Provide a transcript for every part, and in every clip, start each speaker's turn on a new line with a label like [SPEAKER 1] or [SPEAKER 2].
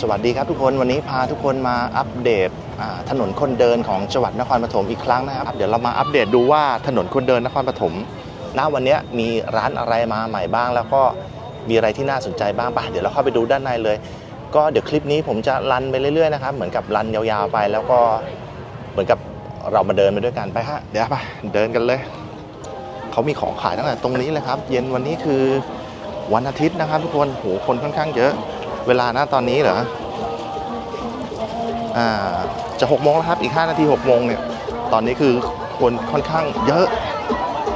[SPEAKER 1] สวัสดีครับทุกคนวันนี้พาทุกคนมาอัปเดตถนนคนเดินของจังหวัดนครปฐมอีกครั้งนะครับ เดี๋ยวเรามาอัปเดตดูว่าถนนคนเดินนครปฐมณวันนี้มีร้านอะไรมาใหม่บ้าง แล้วก็มีอะไรที่น่าสนใจบ้างปะเดี๋ยวเราเข้าไปดูด้านในเลย ก็เดี๋ยวคลิปนี้ผมจะรันไปเรื่อยๆนะครับเหมือนกับรันยาวๆไปแล้วก็เหมือนกับเรามาเดินไปด้วยกันไปฮะเดี๋ยวไปเดินกันเลยเขามีของขายตั้งแต่ตรงนี้เลยครับ เย็นวันนี้คือวันอาทิตย์นะครับ ทุกคนโหคนค่อนข้างเยอะ เวลานะตอนนี้เหรออ่าจะ6โมงแล้วครับอีก 5 นาที6โมงเนี่ยตอนนี้คือคนค่อนข้างเยอะ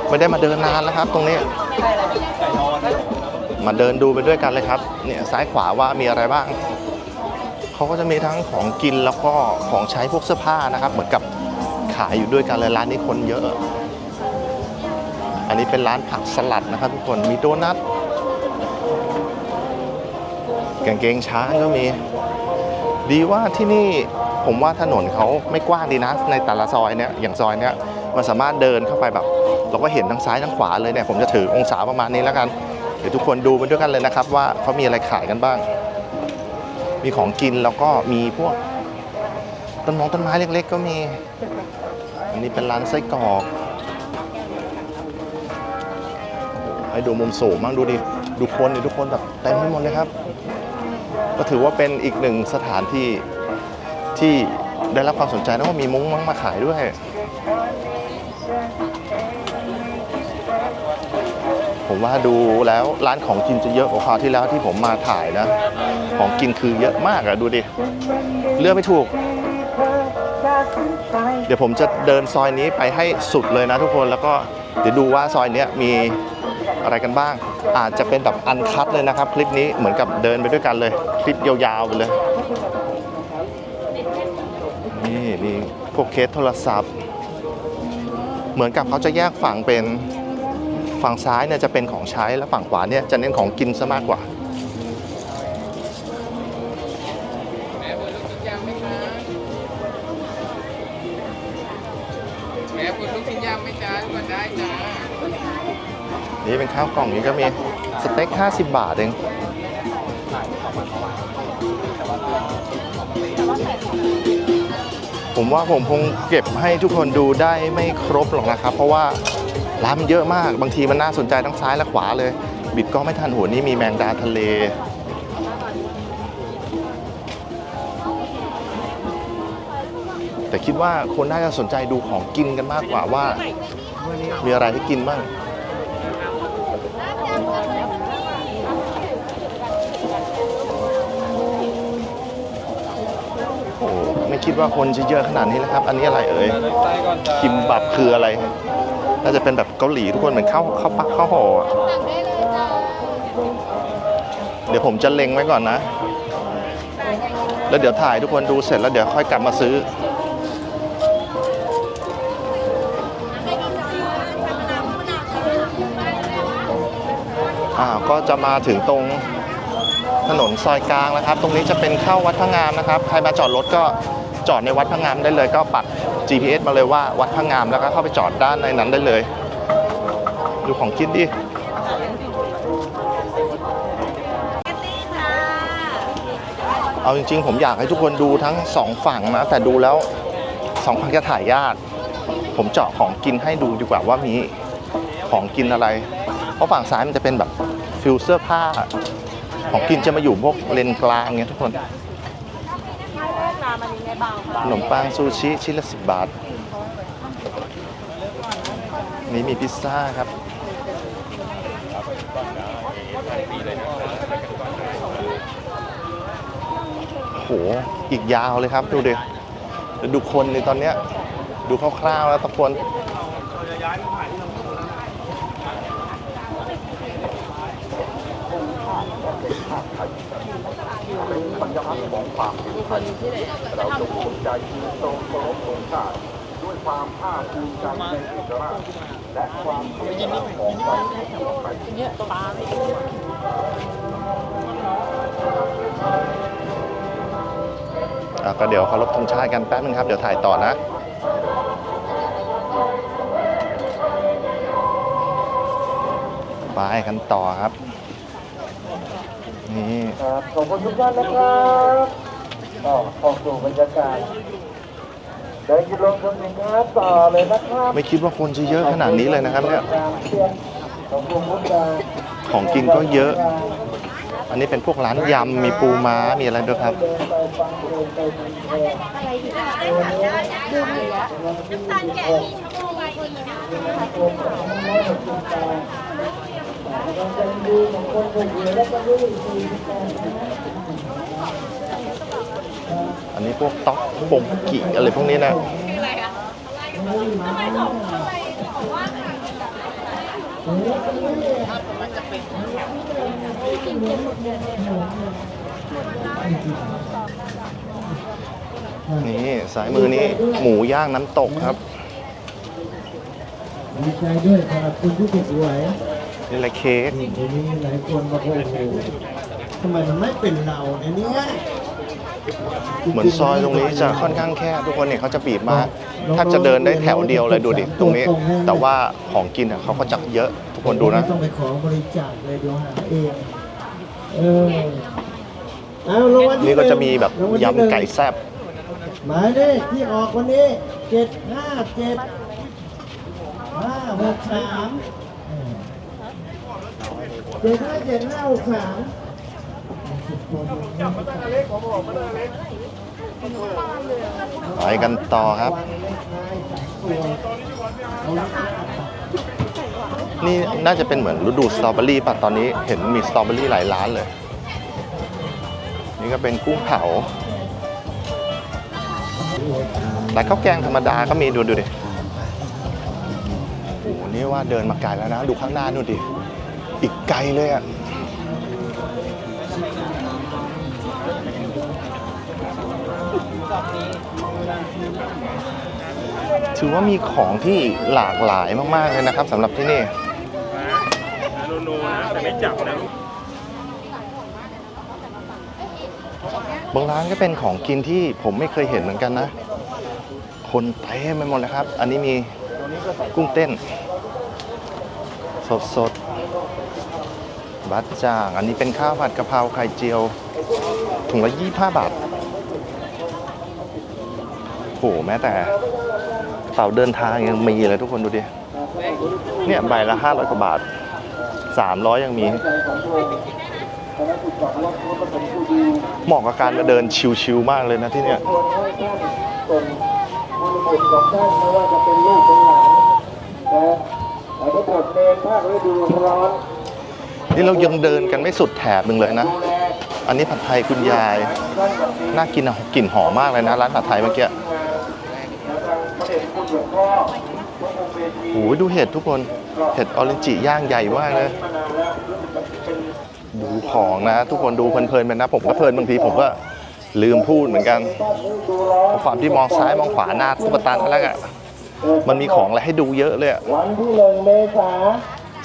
[SPEAKER 1] ไม่ได้มาเดินนานแล้วครับ ตรงนี้ มาเดินดูไปด้วยกันเลยครับเนี่ยซ้ายขวาว่ามีอะไรบ้างเขาก็จะมีทั้งของกินแล้วก็ของใช้พวกเสื้อผ้านะครับ เหมือนกับขายอยู่ด้วยกันเลยร้านนี้คนเยอะ อันนี้เป็นร้านผักสลัดนะครับทุกคนมีโดนัท กางเกงช้างก็มี ดีว่าที่นี่ผมว่าถนนเขาไม่กว้างดีนะ ในแต่ละซอยเนี่ยอย่างซอยเนี้ยมันสามารถเดินเข้าไปแบบ เราก็เห็นทั้งซ้ายทั้งขวาเลยเนี่ยผมจะถือองศาประมาณนี้แล้วกัน เดี๋ยวทุกคนดูไปด้วยกันเลยนะครับ ว่าเขามีอะไรขายกันบ้าง มีของกินแล้วก็มีพวกต้นมงต้นไม้เล็ก ๆ ก็มี อันนี้เป็นร้านไส้กรอกให้ดูมุมสูงบ้างดูดิ ดูคนดิทุกคนแบบเต็มไปหมดเลยครับ ก็ถือว่าเป็นอีกหนึ่งสถานที่ที่ได้รับความสนใจนะว่ามีมุ้งมั้งมาขายด้วย ผมว่าดูแล้วร้านของกินจะเยอะกว่าคราวที่แล้วที่ผมมาถ่ายนะ ของกินคือเยอะมากอะดูดิ เลือกไม่ถูก เดี๋ยวผมจะเดินซอยนี้ไปให้สุดเลยนะทุกคนแล้วก็เดี๋ยวดูว่าซอยนี้มี อะไรกันบ้าง อาจจะเป็นแบบอันคัดเลยนะครับ คลิปนี้เหมือนกับเดินไปด้วยกันเลย คลิปยาวๆไปเลยนี่มีพวกเคสโทรศัพท์ เหมือนกับเขาจะแยกฝั่งเป็นฝั่งซ้ายเนี่ยจะเป็นของใช้และฝั่งขวาเนี่ยจะเน้นของกินซะมากกว่า ข้าวกล่องนี้ก็มีสเต็ก 50 บาทเองผมว่าผมคงเก็บให้ทุกคนดูได้ไม่ครบหรอกนะครับ เพราะว่าร้านมันเยอะมากบางทีมันน่าสนใจทั้งซ้ายและขวาเลย บิดก็ไม่ทันหัวนี่มีแมงดาทะเลแต่คิดว่าคนน่าจะสนใจดูของกินกันมากกว่าว่า มีอะไรให้กินบ้าง ไม่คิดว่าคนจะเยอะขนาดนี้นะครับ อันนี้อะไรเอ่ยคิมบับคืออะไร น่าจะเป็นแบบเกาหลีทุกคนเหมือนข้าวข้าวปะข้าวห่อเดี๋ยวผมจะเล็งไว้ก่อนนะ แล้วเดี๋ยวถ่ายทุกคนดูเสร็จแล้วเดี๋ยวค่อยกลับมาซื้ออ่าก็จะมาถึงตรงถนนซอยกลางนะครับ ตรงนี้จะเป็นเข้าวัดพระงามนะครับ ใครมาจอดรถก็ จอดในวัดพระงามได้เลย ก็ปัก GPS มาเลยว่าวัดพระงามแล้วก็เข้าไปจอดด้านในนั้นได้เลย ดูของกินดิเอาจริงๆ ผมอยากให้ทุกคนดูทั้งสองฝั่งนะ แต่ดูแล้วสองฝั่งจะถ่ายยาก ผมเจาะของกินให้ดูดีกว่าว่ามีของกินอะไร เพราะฝั่งซ้ายมันจะเป็นแบบฟิลเสื้อผ้า ของกินจะมาอยู่พวกเลนกลางเงี้ยทุกคน ขนมปังซูชิชิ้นละสิบบาท นี่มีพิซซ่าครับ โอ้โห อีกยาวเลยครับ ดูดิ ดูคนในตอนเนี้ย ดูคร่าวๆแล้ว ลักของความเป็นไทยเราจงภูมิใจที่ตรงครบสงชาติด้วยความภาคภูมิใจในเอกราชและความเสียสละของเราทั่วไปเนี่ยตาไม่กก็เดี๋ยวเคารพธงชาติกันแป๊บนึงครับ เดี๋ยวถ่ายต่อนะไปกันต่อครับ นี่
[SPEAKER 2] ครับขอบคุณทุกท่านนะครับก็เข้าสู่บรรยากาศเดินกินลงชมสินค้าต่อเลยนะครับ
[SPEAKER 1] ไม่คิดว่าคนจะเยอะขนาดนี้เลยนะครับเนี่ย
[SPEAKER 2] ขอบคุณมุกดา
[SPEAKER 1] ของกินก็เยอะ อันนี้เป็นพวกร้านยำมีปูม้ามีอะไรด้วยครับ
[SPEAKER 2] เดินไปฟังเพลงไปดูเพ ลง
[SPEAKER 3] อะไรที่แบบดูเหลือน้ำตาลแกะมีช็อกโกแลตอีกนะ
[SPEAKER 2] รวมกับน้องน้อยของคุณตาเราจะดูของคนคนเดียวแล้วก็ดูอีกทีกันนะ
[SPEAKER 1] อันนี้พวกต๊อกบงกิอะไรพวกนี้นะนี่สายมือนี้หมูย่างน้ำตกครับ
[SPEAKER 2] ดีใจด้วยสำหรับคุณที่ถูกหวย
[SPEAKER 1] นี่แหละเค้ก
[SPEAKER 2] นี่ทีนี้หลายคนบอกว่าโอ้โหทำไมมันไม่เป็นเราเนี่ยเนี่ย
[SPEAKER 1] เหมือนซอยตรงนี้จะค่อนข้างแคบทุกคนเนี่ยเขาจะบีบมาถ้าจะเดินได้แถวเดียวเลยดูดิตรงนี้ แต่ว่าของกินอะเขาก็จะเยอะทุกคนดูนะ
[SPEAKER 2] ไม่ต้องไปขอบริจาคเลยเดี๋ยวหาเองเออเอารางวัลที่
[SPEAKER 1] นี่ก็จะมีแบบ
[SPEAKER 2] รางวัลที่หนึ่ง
[SPEAKER 1] ยำไก่แซ่บ
[SPEAKER 2] หมายเลขที่ออกวันนี้เจ็ดห้าเจ็ดห้าหกสาม เจ็ดห้าเจ็ดห้าหกสาม
[SPEAKER 1] ไปกันต่อครับ นี่น่าจะเป็นเหมือนฤดูสตรอเบอรี่ป่ะ ตอนนี้เห็นมีสตรอเบอรี่หลายร้านเลย นี่ก็เป็นกุ้งเผาแต่ข้าวแกงธรรมดาก็มีดูดูดิโอ้โหนี่ว่าเดินมาไกลแล้วนะ ดูข้างหน้านู่นดิ อีกไกลเลยอะถือว่ามีของที่หลากหลายมากๆเลยนะครับสำหรับที่นี่โนโนนะไม่จับนะบางร้านก็เป็นของกินที่ผมไม่เคยเห็นเหมือนกันนะ คนเต็มไปหมดเลยครับ อันนี้มีกุ้งเต้น สดสดๆ บัตจ่าง อันนี้เป็นข้าวผัดกะเพราไข่เจียว ถุงละยี่ห้าบาทโหแม้แต่กระเป๋าเดินทางยังมีเลยทุกคนดูดิ เนี่ยใบละห้าร้อยกว่าบาทสามร้อยยังมี เหมาะกับการมาเดินชิวๆมากเลยนะที่เนี่ย
[SPEAKER 2] ส่วนให้ท่านส่งบุญบุญของท่านไม่ว่าจะเป็นลูกเป็นหลานนะแต่ถ้าบทเนรภาคฤดูร้อน
[SPEAKER 1] นี่เรายังเดินกันไม่สุดแถบหนึ่งเลยนะ อันนี้ผัดไทยคุณยาย
[SPEAKER 2] น่า
[SPEAKER 1] กินอะกลิ่นหอมมากเลยนะ ร้านผัดไทยเมื่อกี้
[SPEAKER 2] งานแล้วทางพระเดชคุณหลวงพ่อพระองค์เวที
[SPEAKER 1] โอ้ยดูเห็ดทุกคน เห็ดออเรนจิย่างใหญ่มากเลย ดูของนะ ทุกคนดูเพลินๆไปนะ ผมก็เพลินบางทีผมก็ลืมพูดเหมือนกันเพราะความที่มองซ้ายมองขวาหน้าตุ๊กตาทั้งนั้นอะมันมีของอะไรให้ดูเยอะเลยอะ
[SPEAKER 2] วันที่หนึ่งเมษา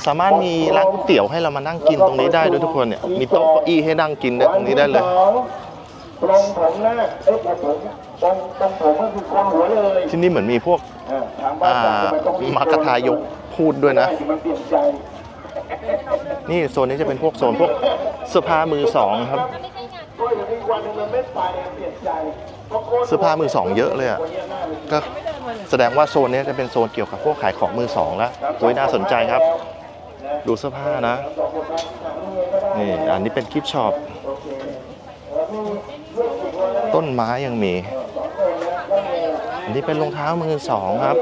[SPEAKER 1] สามารถมีร้านก๋วยเตี๋ยวให้เรามานั่งกินตรงนี้ได้ด้วยทุกคนเนี่ยมีโต๊ะเก้าอี้ให้นั่งกินได้ตรงนี้ได้เลย
[SPEAKER 2] วันที่สองปรงผมหน้าเอ๊ะปรงผมปรงปรงผมก็คือโกนหัวเลย
[SPEAKER 1] ที่นี่เหมือนมีพวก
[SPEAKER 2] อ่า
[SPEAKER 1] น
[SPEAKER 2] บอกทำไต้อง
[SPEAKER 1] มากระทายกพูดด้วยนะ
[SPEAKER 2] นี่
[SPEAKER 1] โซนนี้จะเป็นพวกโซนพวกเสื้อผ้ามือสองครับ
[SPEAKER 2] เสื้
[SPEAKER 1] อผ้ามือสองเยอะเลยอะก็แสดงว่าโซนนี้จะเป็นโซนเกี่ยวกับพวกขายของมือสองแล้วโอ้ยน่าสนใจครับ ดูเสื้อผ้านะ นี่ อันนี้เป็นกิฟช็อป ต้นไม้ยังมี อันนี้เป็นรองเท้ามือสองครับ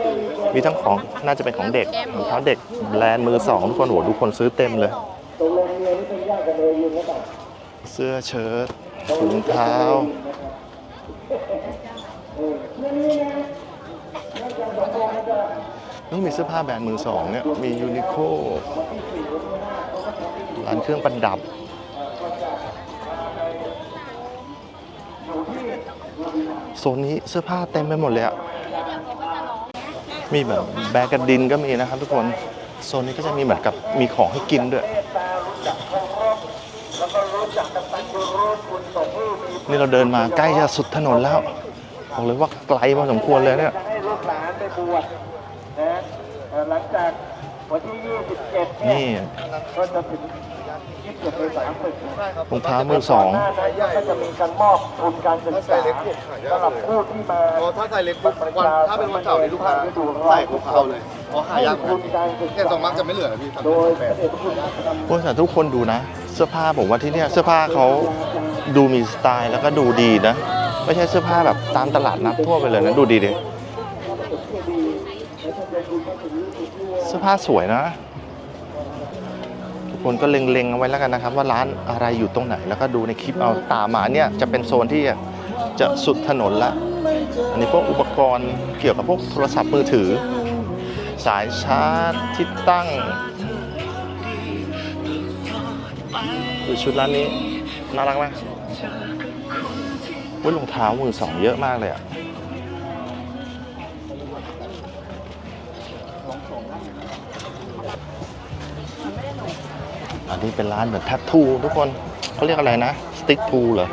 [SPEAKER 1] มีทั้งของน่าจะเป็นของเด็กรองเท้าเด็กแบรนด์มือสองทุกคนโหดูคนซื้อเต็มเลย
[SPEAKER 2] เมียนี่เป็นญาติกันเลยยืนหรือเปล่า
[SPEAKER 1] เสื้อเชิ้ตถุงเท้า นี่มีเสื้อผ้าแบรนด์มือสองเนี่ย มียูนิโคร้านเครื่องประดับ โซนนี้เสื้อผ้าเต็มไปหมดเลยอะมีแบบแบกกระดินก็มีนะครับทุกคน โซนนี้ก็จะมีเหมือนกับมีของให้กินด้วย นี่เราเดินมาใกล้จะสุดถนนแล้วบอกเลยว่าไกลพอสมควรเลยเนี่ย
[SPEAKER 2] ให้ลูกหลานไปบวชนะเอ่อหลังจากวันที่ 27 เนี่ย
[SPEAKER 1] นี่
[SPEAKER 2] ก็จะถึงที่เก็บในสายฝึกนะ
[SPEAKER 1] รองเท้ามือสอง
[SPEAKER 2] หน้านั้นก็จะมีการมอบทุนการศึกษาสำหรับผู้ที่มา
[SPEAKER 4] อ๋อถ้าใส่เล็กปุ๊บวันถ้าเป็นวันเสาร์นี่ลูกค้าใส่ปุ๊บเอาเลยเพราะหายาก
[SPEAKER 2] ให้ทุนการศึก
[SPEAKER 4] เนี่ย
[SPEAKER 2] ษา
[SPEAKER 4] ตรงมักจะไม่เหลือนะพี่
[SPEAKER 2] โดยพระเดชพระคุณนำ
[SPEAKER 1] โอ้ยแต่ทุกคนดูนะ เสื้อผ้าผมว่าที่เนี่ยเสื้อผ้าเขาดูมีสไตล์แล้วก็ดูดีนะ ไม่ใช่เสื้อผ้าแบบตามตลาดนัดทั่วไปเลยนะ ดูดีดิเสื้อ ผ้าสวยนะ ทุกคนก็เล็งๆเอาไว้แล้วกันนะครับ ว่าร้านอะไรอยู่ตรงไหน แล้วก็ดูในคลิปเอาตามมาเนี่ยจะเป็นโซนที่จะสุดถนนละ อันนี้พวกอุปกรณ์เกี่ยวกับพวกโทรศัพท์มือถือ สายชาร์จที่ตั้งคือชุดร้านนี้น่ารักไหมวุ้ยรองเท้ามือสองเยอะมากเลยอะ อันนี้เป็นร้านแบบแท t ทูทุกคนเขาเรียกอะไรนะสติ๊กทูเหรอ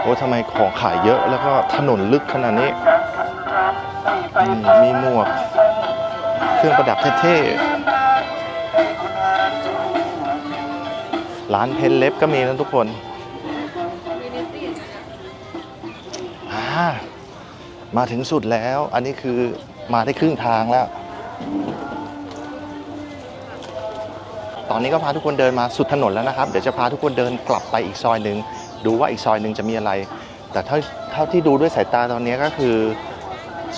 [SPEAKER 1] โอ้ทำไมของขายเยอะแล้วก็ถนนลึกขนาดนี้มมีหมวก เครื่องประดับเท่ๆ ร้านเพนเล็บก็มีนะทุกคน มาถึงสุดแล้ว อันนี้คือมาได้ครึ่งทางแล้ว ตอนนี้ก็พาทุกคนเดินมาสุดถนนแล้วนะครับ เดี๋ยวจะพาทุกคนเดินกลับไปอีกซอยหนึ่งดูว่าอีกซอยหนึ่งจะมีอะไร แต่เท่าเท่าที่ดูด้วยสายตาตอนนี้ก็คือ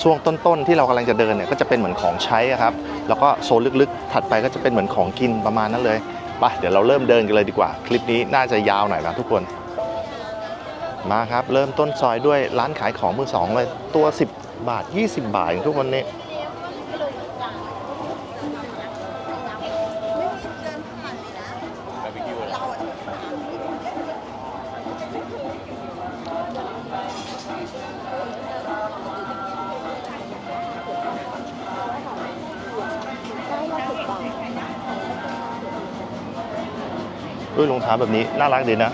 [SPEAKER 1] ช่วงต้นๆที่เรากำลังจะเดินเนี่ยก็จะเป็นเหมือนของใช้ครับ แล้วก็โซนลึกๆ ถัดไปก็จะเป็นเหมือนของกินประมาณนั้นเลยไปเดี๋ยวเราเริ่มเดินกันเลยดีกว่า คลิปนี้น่าจะยาวหน่อยนะทุกคน มาครับ เริ่มต้นซอยด้วยร้านขายของมือสองเลย ตัว 10 บาท 20 บาทอย่างทุกคนนี้ ด้วยรองเท้าแบบนี้ น่ารักดีนะ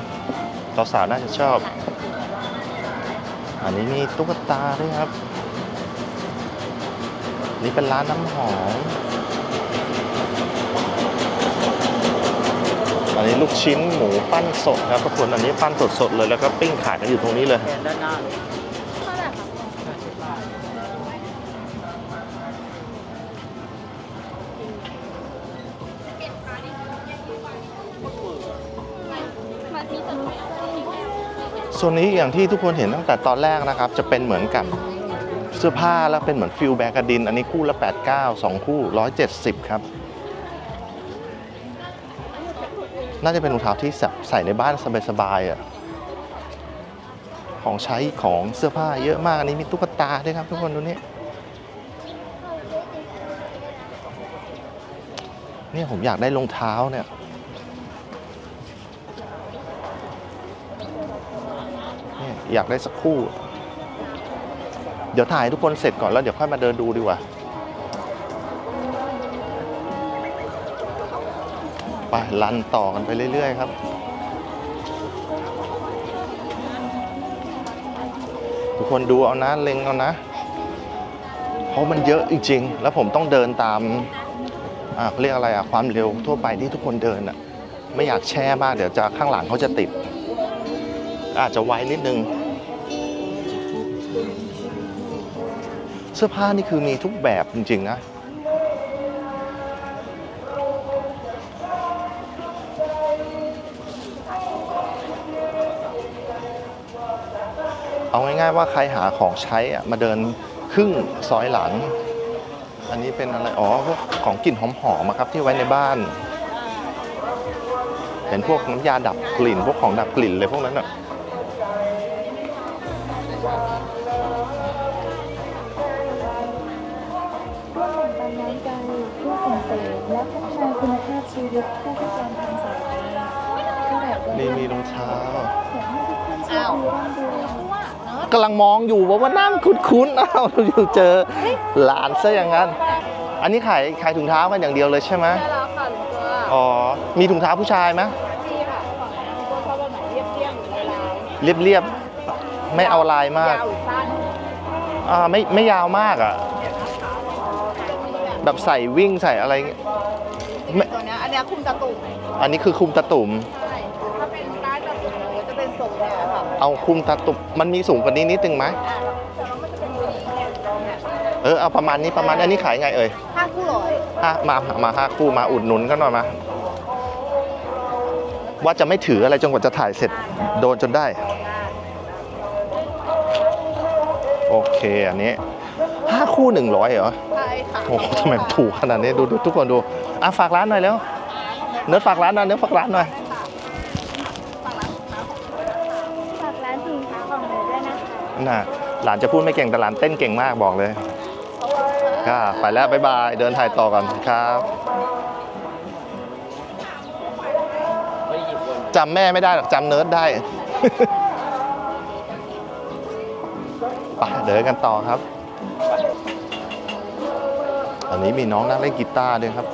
[SPEAKER 1] สาวๆน่าจะชอบ อันนี้มีตุ๊กตาด้วยครับ นี่เป็นร้านน้ำหอม อันนี้ลูกชิ้นหมูปั้นสดครับทุกคน อันนี้ปั้นสดๆเลยแล้วก็ปิ้งขายกันอยู่ตรงนี้เลย ส่วนนี้อย่างที่ทุกคนเห็นตั้งแต่ตอนแรกนะครับ จะเป็นเหมือนกับเสื้อผ้าแล้วเป็นเหมือนฟิลแบกดิน อันนี้คู่ละ 89 2 คู่ 170 ครับ น่าจะเป็นรองเท้าที่ใส่ในบ้านสบายๆอะของใช้ของเสื้อผ้าเยอะมาก อันนี้มีตุ๊กตาด้วยครับทุกคนดูนี่เนี่ยผมอยากได้รองเท้าเนี่ย เนี่ย อยากได้สักคู่ เดี๋ยวถ่ายทุกคนเสร็จก่อนแล้วเดี๋ยวค่อยมาเดินดูดีกว่า ไปลันต่อกันไปเรื่อย ๆ ครับ ทุกคนดูเอานะเล็งเอานะ เพราะมันเยอะจริงๆ แล้วผมต้องเดินตามเขาเรียกอะไรอะความเร็วทั่วไปที่ทุกคนเดินอะไม่อยากแช่มากเดี๋ยวจะข้างหลังเขาจะติด อาจจะไวนิดนึง เสื้อผ้านี่คือมีทุกแบบจริง ๆ นะเอาง่ายๆว่าใครหาของใช้อะมาเดินครึ่งซอยหลัง อันนี้เป็นอะไร อ๋อพวกของกลิ่นหอมๆอะครับที่ไว้ในบ้าน เห็นพวกน้ำยาดับกลิ่น พวกของดับกลิ่นเลยพวกนั้นอะ
[SPEAKER 5] ภาพชีวิตผู้พิการทางสายตาที่แบบว่า
[SPEAKER 1] นี่มีรองเท้า
[SPEAKER 5] ขอให้ทุกคนโชคดีร่ำรวย
[SPEAKER 1] กำลังมองอยู่ว่าว่าน้ำคุ้นๆอ้าวอยู่เจอหลานซะอย่างนั้น อันนี้ขายขายถุงเท้ากันอย่างเดียวเลยใช่ไหม
[SPEAKER 3] ได้แล้วค่ะหลวงตัว
[SPEAKER 1] อ๋อมีถุงเท้าผู้ชายไหม
[SPEAKER 3] พี่ค่ะฝั่งนั้นตัวชอบแบบไหนเรียบเรียบหรือลาย
[SPEAKER 1] เรียบๆไม่เอาลายมาก
[SPEAKER 3] ยาวหรือสั้น
[SPEAKER 1] อ่าไม่ไม่ยาวมากอะ
[SPEAKER 3] เดี๋ยวนะคะ
[SPEAKER 1] แบบใส่วิ่งใส่อะไรเงี้ย ไม่
[SPEAKER 3] ตัวเนี้ยอันเนี้ยคุมตะตุ่ม
[SPEAKER 1] อันนี้คือคุมตะตุ่ม
[SPEAKER 3] ใช่ถ้าเป็นร้านตะตุ่มเนี่ยจะเป็นทรงเนี่ยค่ะ
[SPEAKER 1] เอาคุมตะตุ่มมันมีสูงกว่านี้นิดนึงไหม
[SPEAKER 3] อ่าแต่ว่ามันจะเป็นตัวนี้เนี่ยเนี่ย
[SPEAKER 1] เออเอาประมาณนี้ประมาณนี้อันนี้ขายไงเอ่ย
[SPEAKER 3] ห้าคู่ร้อย
[SPEAKER 1] ห้ามามาห้าคู่มาอุดหนุนกันหน่อยมา ว่าจะไม่ถืออะไรจนกว่าจะถ่ายเสร็จโดนจนได้ โอเคอันนี้ห้าคู่หนึ่งร้อยเหรอ
[SPEAKER 3] ใช่ค่ะ
[SPEAKER 1] โอ้โหทำไมมันถูกขนาดนี้ดูดูทุกคนดู อะฝากร้านหน่อยแล้วเนื้อฝากร้านหน่อยเนื้อฝากร้านหน่อย
[SPEAKER 5] ฝากร้านสินค้าของหนูด้วยนะคะ
[SPEAKER 1] น่ะหลานจะพูดไม่เก่งแต่หลานเต้นเก่งมากบอกเลยค่ะไปแล้วบ๊ายบาย เดินถ่ายต่อก่อนครับจำแม่ไม่ได้หรอกจำเนิร์ดได้ไปเดินกันต่อครับ อันนี้มีน้องนั่งเล่นกีตาร์ด้วยครับ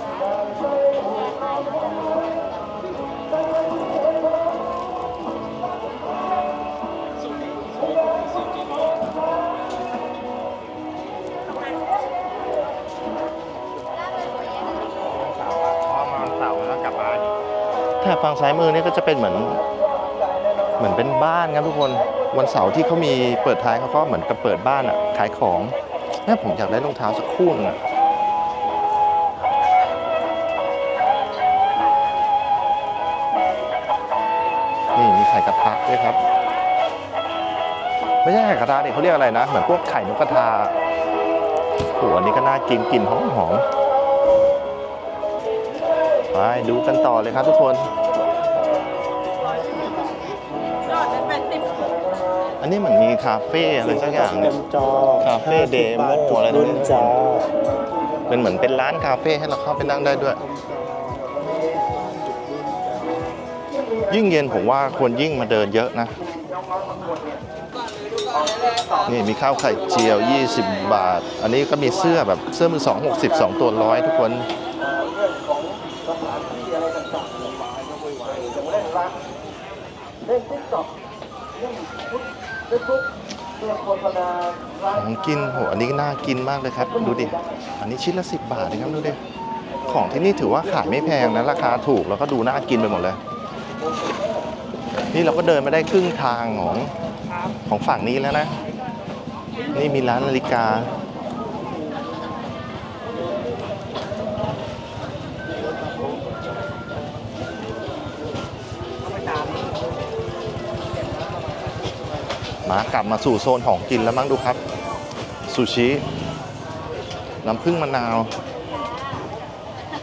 [SPEAKER 1] บฝั่งซ้ายมือเนี่ยก็จะเป็นเหมือนเหมือนเป็นบ้านครับทุกคนวันเสาร์ที่เขามีเปิดท้ายเขาก็เหมือนกับเปิดบ้านอะขายของแม่ผมอยากได้รองเท้าสักคู่หนึงอะนี่มีไข่กระทะด้วยครับ ไม่ใช่ไข่กระทะเนี่ยเขาเรียกอะไรนะ เหมือนพวกไข่นกกระทาโหอันนี้ก็น่ากินกลิ่นหอมหอม ดูกันต่อเลยครับทุกคน อันนี้เหมือนมีคาเฟ่อะไรสักอย่างเนี่ยคาเฟ่เดโมอะไรตรงนี้เป็นเหมือนเป็นร้านคาเฟ่ให้เราเข้าไปนั่งได้ด้วย ยิ่งเย็นผมว่าควรยิ่งมาเดินเยอะนะ นี่มีข้าวไข่เจียว 20 บาท อันนี้ก็มีเสื้อแบบเสื้อมือสอง60 2ตัวร้อยทุกคน
[SPEAKER 2] เล่นติ๊กต็อกเล่นเฟซบุ๊กเรื่องโฆษณาร้าน
[SPEAKER 1] ของกินโหอันนี้น่ากินมากเลยครับ ดูดิ อันนี้ชิ้นละ10บาทนะครับดูดิ ของที่นี่ถือว่าขายไม่แพงนะราคาถูกแล้วก็ดูน่ากินไปหมดเลย นี่เราก็เดินมาได้ครึ่งทางของของฝั่งนี้แล้วนะ นี่มีร้านนาฬิกา มากลับมาสู่โซนของกินแล้วมั้งดูครับซูชิน้ำผึ้งมะนาว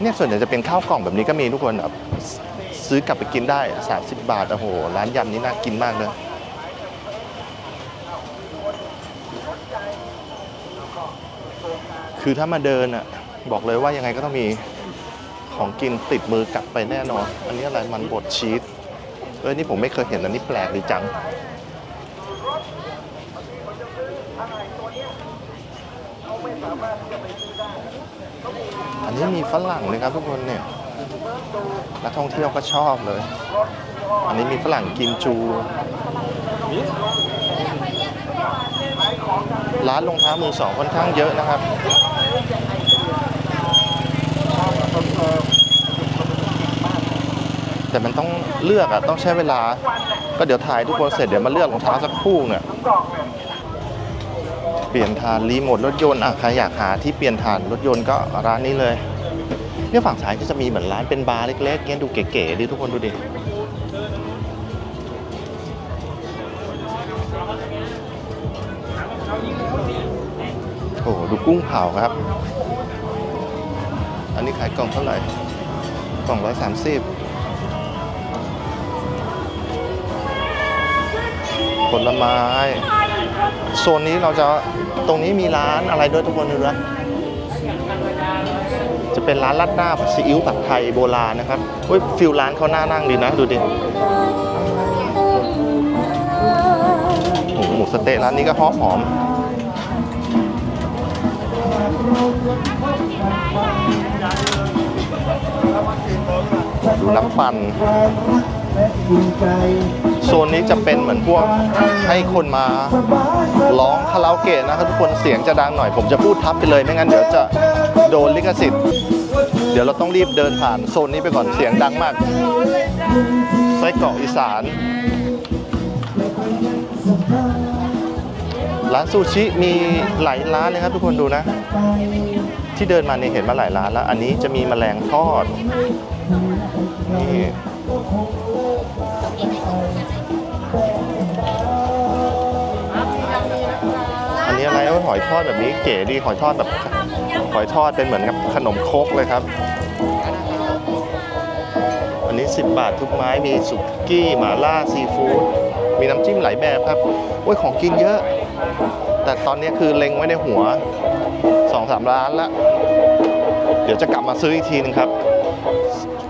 [SPEAKER 1] เนี่ยส่วนใหญ่จะเป็นข้าวกล่องแบบนี้ก็มีทุกคนแบบซื้อกลับไปกินได้ 30 บาทโอ้โห ร้านยำนี้น่ากินมากเลยคือถ้ามาเดินอะ บอกเลยว่ายังไงก็ต้องมีของกินติดมือกลับไปแน่นอน อันนี้อะไรมันบดชีสเออนี่ผมไม่เคยเห็นอันนี้แปลกดีจัง อันนี้มีฝรั่งเลยครับทุกคนเนี่ยนักท่องเที่ยวก็ชอบเลย อันนี้มีฝรั่งกิมจู ร้านรองเท้ามือสองค่อนข้างเยอะนะครับแต่มันต้องเลือกอะต้องใช้เวลา ก็เดี๋ยวถ่ายทุกคนเสร็จเดี๋ยวมาเลือกรองเท้าสักคู่เนี่ย เปลี่ยนฐานรีโมทรถยนต์อะใครอยากหาที่เปลี่ยนฐานรถยนต์ก็ร้านนี้เลยเนี่ยฝั่งซ้ายก็จะมีเหมือนร้านเป็นบาร์เล็กๆเงี้ยดูเก๋ๆดิทุกคนดูดิโอ้ดูกุ้งเผาครับ อันนี้ขายกล่องเท่าไหร่กล่องร้อยสามสิบผลไม้ โซนนี้เราจะตรงนี้มีร้านอะไรด้วยทุกคนดูนะจะเป็นร้านลัดหน้าผัดซีอิ๊วผัดไทยโบราณนะครับเฮ้ยฟิลร้านเขาหน่านั่งดีนะดูดิโอ้หมูสเต๊ะร้านนี้ก็หอมหอมดูน้ำปั่น โซนนี้จะเป็นเหมือนพวกให้คนมาร้องคาราโอเกะนะครับทุกคนเสียงจะดังหน่อย ผมจะพูดทับไปเลยไม่งั้นเดี๋ยวจะโดนลิขสิทธิ์ เดี๋ยวเราต้องรีบเดินผ่านโซนนี้ไปก่อนเสียงดังมากไส้กรอกอีสาน ร้านซูชิมีหลายร้านเลยครับทุกคนดูนะ ที่เดินมาเนี่ยเห็นมาหลายร้านแล้ว อันนี้จะมีแมลงทอดนี่ อันนี้อะไรหอยทอดแบบนี้เก๋ดีหอยทอดแบบหอยทอดเป็นเหมือนกับขนมครกเลยครับ อันนี้ 10 บาททุกไม้มีสุกี้หม่าล่าซีฟู้ดมีน้ำจิ้มหลายแบบครับโอ้ยของกินเยอะ แต่ตอนนี้คือเล็งไว้ในหัวสองสามร้านละ เดี๋ยวจะกลับมาซื้ออีกทีนึงครับ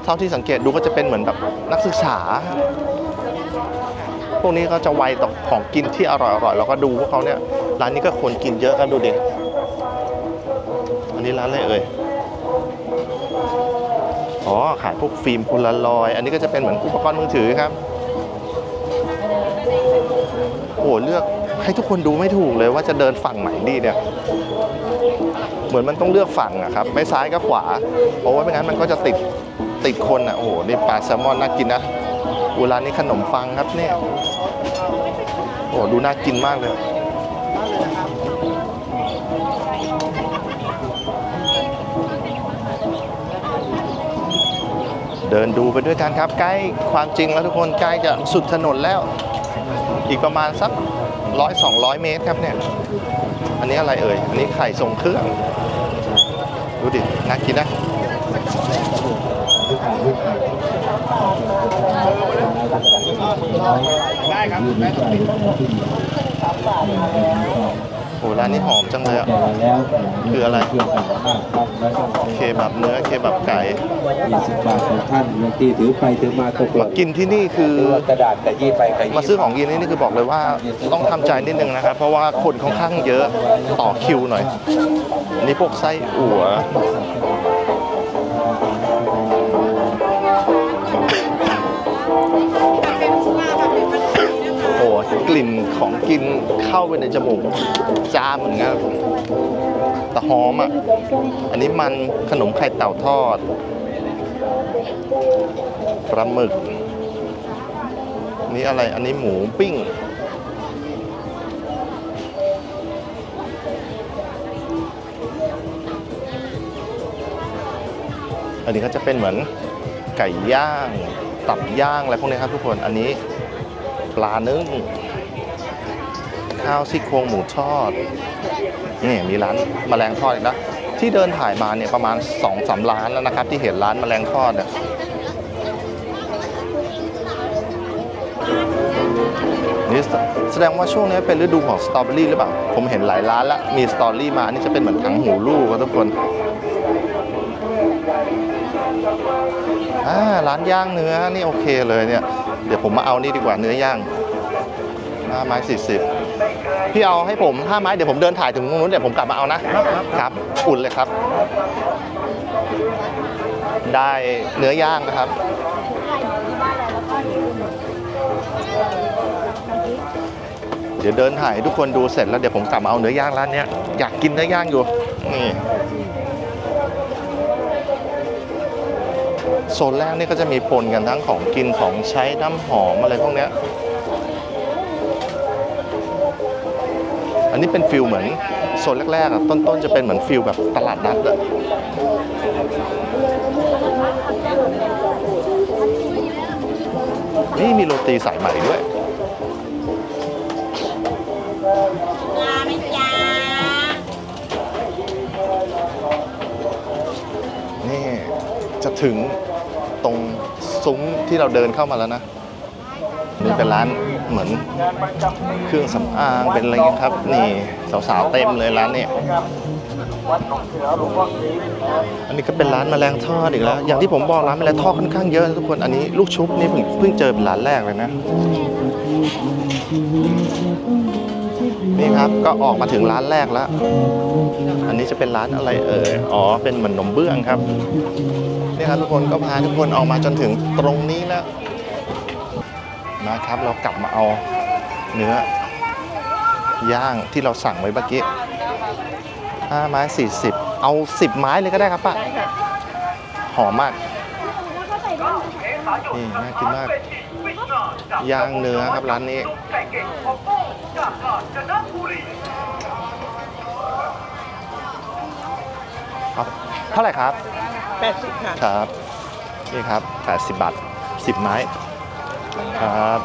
[SPEAKER 1] ท่าที่สังเกตดูก็จะเป็นเหมือนแบบนักศึกษา พวกนี้ก็จะไวต่อของกินที่อร่อยๆแล้วก็ดูพวกเขาเนี่ยร้านนี้ก็คนกินเยอะครับดูดิอันนี้ร้านอะไรเอ่ยอ๋อขายพวกฟิล์มพลารอย อันนี้ก็จะเป็นเหมือนอุปกรณ์มือถือครับโอ้โหเลือกให้ทุกคนดูไม่ถูกเลยว่าจะเดินฝั่งไหนดีเนี่ย เหมือนมันต้องเลือกฝั่งอะครับ ไม่ซ้ายก็ขวา เพราะว่าไม่งั้นมันก็จะติด ติดคนอะโอ้โหนี่ปลาแซลมอนน่ากินนะอูร้านนี้ขนมปังครับเนี่ยโอ้ดูน่ากินมากเลยเดินดูไปด้วยกันครับใกล้ความจริงแล้วทุกคนใกล้จะสุดถนนแล้ว อีกประมาณสักร้อยสองร้อยเมตรครับเนี่ย อันนี้อะไรเอ่ย อันนี้ไข่ทรงเครื่อง ดูดิ น่ากินนะ
[SPEAKER 6] ได้ครับได้ทุกสิ่ง
[SPEAKER 1] โอ้ร้านนี้หอมจังเลยอะคืออะไร เคบับเนื้อ เคบับไก่
[SPEAKER 7] ยี่สิบบาทของท่านบางทีถือไปถือมาตกห
[SPEAKER 1] มา
[SPEAKER 7] ล่น
[SPEAKER 1] กินที่นี่คือ
[SPEAKER 7] หรือว่ากระดาษกระยี่ไปกระยี่
[SPEAKER 1] มาซื้อของกินนี่นี่คือบอกเลยว่าต้องทำใจนิดนึงนะครับ เพราะว่าคนค่อนข้างเยอะต่อคิวหน่อยอันนี่พวกไส้อั่ว กลิ่นของกินเข้าไปในจมูกจ้าเหมือนกันแต่หอมอะ อันนี้มันขนมไข่เต่าทอดปลาหมึก นี่อะไร อันนี้หมูปิ้ง อันนี้ก็จะเป็นเหมือนไก่ย่าง ตับย่างอะไรพวกนี้ครับทุกคน อันนี้ปลานึ่ง ข้าวซี่โครงหมูทอดนี่มีร้านแมลงทอดอีกนะที่เดินถ่ายมาเนี่ยประมาณ2อสาร้านแล้วนะครับ ที่เห็นร้านแมลงทอดเนี่ยนี่แสดงว่าช่วงนี้เป็นฤดูของสตรอเบอรี่หรือเปล่า ผมเห็นหลายร้านแล้วมีสตรอเบอรี่มา นี่จะเป็นเหมือนถังหูลูกครับทุกคนอ่าร้านย่างเนื้อนี่โอเคเลยเนี่ย เดี๋ยวผมมาเอานี่ดีกว่าเนื้อย่างห้าไม้สี่สิบ พี่เอาให้ผมห้าไม้เดี๋ยวผมเดินถ่ายถึงตรงนู้นเดี๋ยวผมกลับมาเอานะครับ อุ่นเลยครับ ได้เนื้อย่างนะครับเดี๋ยวเดินถ่ายทุกคนดูเสร็จแล้วเดี๋ยวผมกลับมาเอาเนื้อย่างร้านเนี้ยอยากกินเนื้อย่างอยู่นี่โซนแรกนี่ก็จะมีปนกันทั้งของกินของใช้น้ำหอมอะไรพวกเนี้ นนี้เป็นฟิลเหมือนโซนแรกๆอะต้นๆจะเป็นเหมือนฟิลแบบตลาดนัดอะนี่มีโรตีสายใหม่ด้วย
[SPEAKER 3] ปลาไหมจ๊ะ
[SPEAKER 1] นี่จะถึงตรงซุ้มที่เราเดินเข้ามาแล้วนะนี่เป็นร้าน เหมือนเครื่องสำอางเป็นอะไรเงี้ยครับ นี่สาวๆเต็มเลยร้านเนี่ยอันนี้ก็เป็นร้านแมลงทอดอีกแล้ว อย่างที่ผมบอกร้านแมลงทอดค่อนข้างเยอะนะทุกคนอันนี้ลูกชุบนี่เพิ่งเพิ่งเจอเป็นร้านแรกเลยนะ นี่ครับก็ออกมาถึงร้านแรกแล้ว อันนี้จะเป็นร้านอะไรเอ่ยอ๋อเป็นเหมือนนมเบื้องครับนี่ครับทุกคนก็พาทุกคนออกมาจนถึงตรงนี้แล้ว นะครับ เรากลับมาเอาเนื้อย่างที่เราสั่งไว้เมื่อกี้ห้าไม้สี่สิบเอาสิบไม้เลยก็ได้ครับป้าหอมมากนี่น่ากินมากย่างเนื้อครับร้านนี้เอาเท่าไหร่ครับ
[SPEAKER 6] 80 ค่ะ
[SPEAKER 1] ครับ นี่ครับ 80 บาท 10 ไม้ ครับ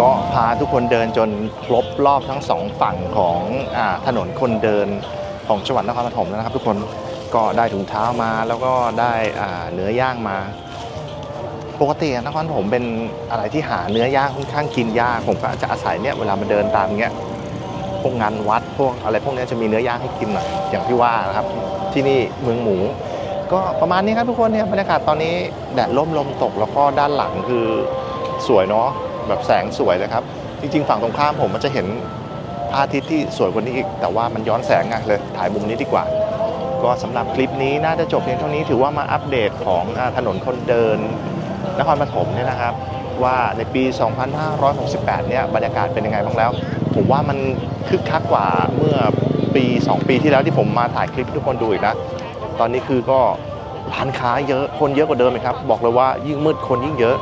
[SPEAKER 1] ก็พาทุกคนเดินจนครบรอบทั้งสองฝั่งของอถนนคนเดินของจังหวัดนครปฐมแล้วนะครับ ทุกคนก็ได้ถุงเท้ามาแล้วก็ได้เนื้อย่างมา ปกตินครปฐมเป็นอะไรที่หาเนื้อย่างค่อนข้างกินยากผมก็จะอาศัยเนี่ยเวลามาเดินตามเงี้ยพวกงานวัดพวกอะไรพวกนี้จะมีเนื้อย่างให้กินหน่อยอย่างที่ว่านะครับ ที่นี่เมืองหมู ก็ประมาณนี้ครับทุกคนเนี่ยบรรยากาศตอนนี้แดดร่มลมตกแล้วก็ด้านหลังคือสวยเนาะแบบแสงสวยเลยครับ จริง ๆ ฝั่งตรงข้ามผมมันจะเห็นพระอาทิตย์ที่สวยกว่านี้อีก แต่ว่ามันย้อนแสงไงเลยถ่ายมุมนี้ดีกว่า ก็สำหรับคลิปนี้น่าจะจบเพียงเท่านี้ถือว่ามาอัปเดตของอถนนคนเดินนครปฐมเนี่ยนะครับ ว่าในปี 2568 เนี่ยบรรยากาศเป็นยังไงบ้างแล้ว ผมว่ามันคึกคักกว่าเมื่อปี 2 ปีที่แล้วที่ผมมาถ่ายคลิปให้ทุกคนดูอีกนะ ตอนนี้คือก็ร้านค้าเยอะคนเยอะกว่าเดิมอีกครับ บอกเลยว่ายิ่งมืดคนยิ่งเยอะ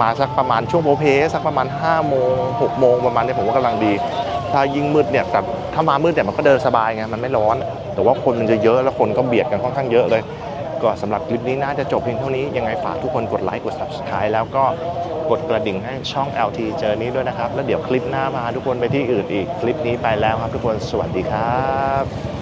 [SPEAKER 1] มาสักประมาณช่วงโพเพสักประมาณ5โมง6โมงประมาณนี้ผมว่ากำลังดี ถ้ายิ่งมืดเนี่ยแต่ถ้ามามืดเนี่ยมันก็เดินสบายไงมันไม่ร้อน แต่ว่าคนมันจะเยอะแล้วคนก็เบียดกันค่อนข้างเยอะเลย ก็สำหรับคลิปนี้น่าจะจบเพียงเท่านี้ยังไงฝากทุกคนกดไลค์กด subscribe แล้วก็กดกระดิ่งให้ช่อง LT เจอนี้ด้วยนะครับ แล้วเดี๋ยวคลิปหน้าพาทุกคนไปที่อื่นอีกคลิปนี้ไปแล้วครับทุกคนสวัสดีครับ